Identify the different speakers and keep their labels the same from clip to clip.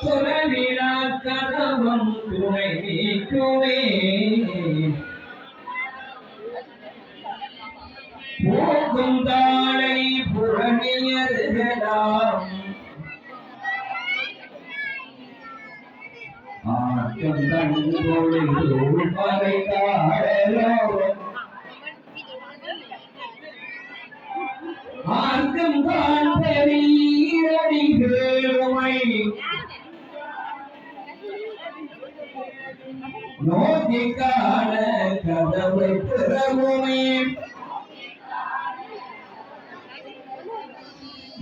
Speaker 1: புறவிழா கதவம் துணை நீக்குமே போகும் தாளை ஆட்டம் மார்க்கம் தான் பெரிய நோக்கி காண கதவை பிறகுமே.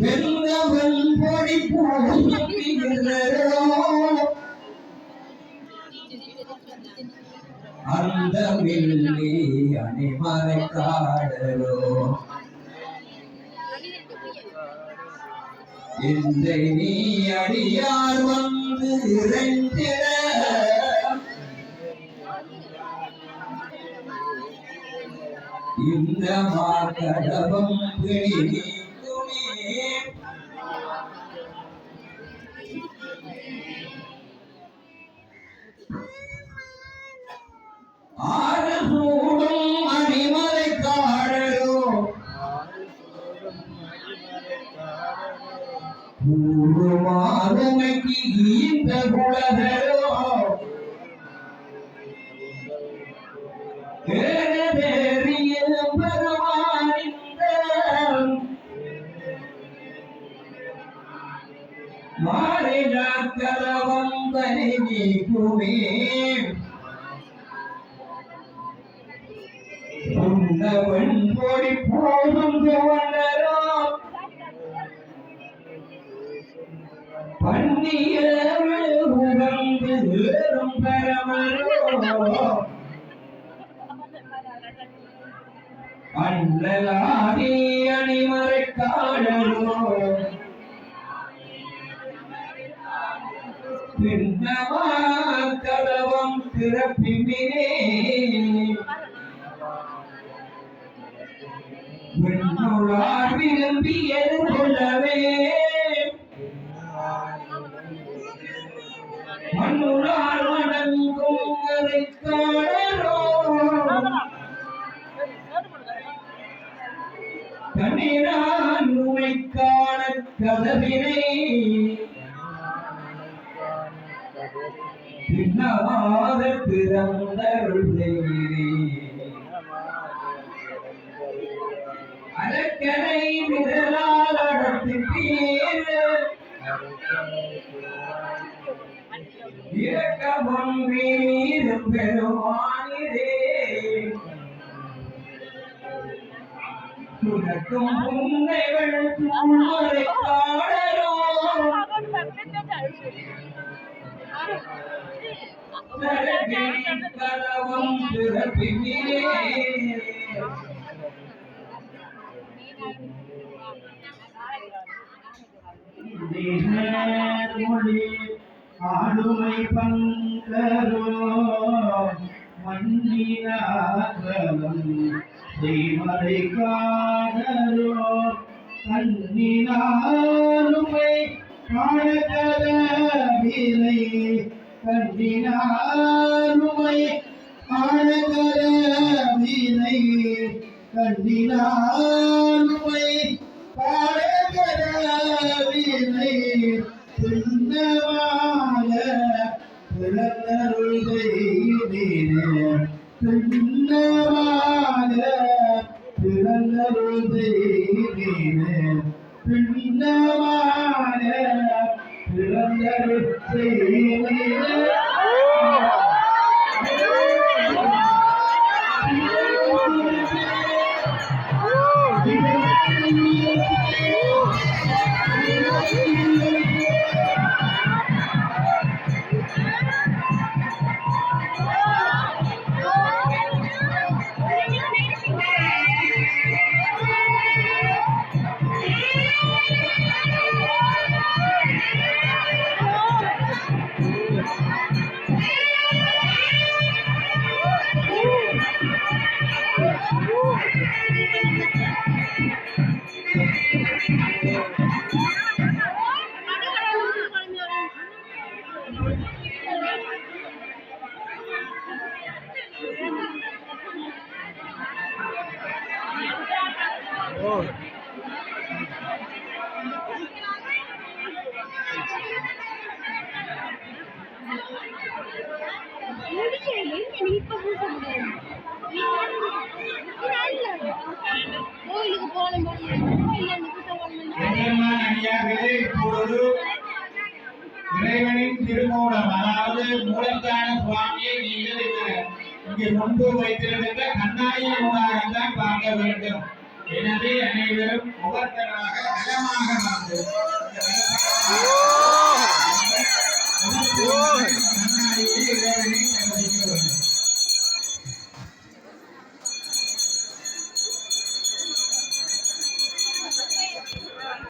Speaker 1: வெந்தவன் பொடி பூசுகிறோ அந்த மில்லி அணிமறை காடலோ இந்த நீ அடியார் வந்து இறைந்திட இந்த மார்கடவம் பிடி நீக்குமே இந்த சூடும் மாறிடா கலவம் தனி நீக்குமே உன்னவன் பொடி போதும் உகந்து ஏறும் பரமரோ அண்ணலாதி அணிமறை காடலோ பின்னமா கதவம் திறப்பினே விண்ணுளார் விரும்பி எதிர்கொள்ளவே. மண்ணுளார் வணங்கும் அதை காணலோ கண்ணீரான் உமை காண கதவினை பின்னவாத பிறந்தருள் செய்கிறே அலக்கனை விரலால் அடர்த்திட்டீர் இரக்கமும் வீரும் பெருமானிரே துணக்கும் உண்மைகள் உள்மறை காடலோ.
Speaker 2: ஆளுமை பங்கரோ மண்ணினாகலம் செய்மறை காடரோ கண்ணினாலுமை காணகர விலை கண்ணினாலுமை காணகர கண்டினாருமை கண்ணினாலுமை பாடகரவினை பின்னவாக பிறந்தருள் செய்தீனே பின்னவாக பிறந்தருள் செய்தீனே பின்னவாக பிறந்தருள் செய்தீனே
Speaker 3: Oh. இப்பொழுது இறைவனின் திருமூலம் அதாவது மூலத்தான சுவாமியை நீங்கள் இங்கு அனைவரும்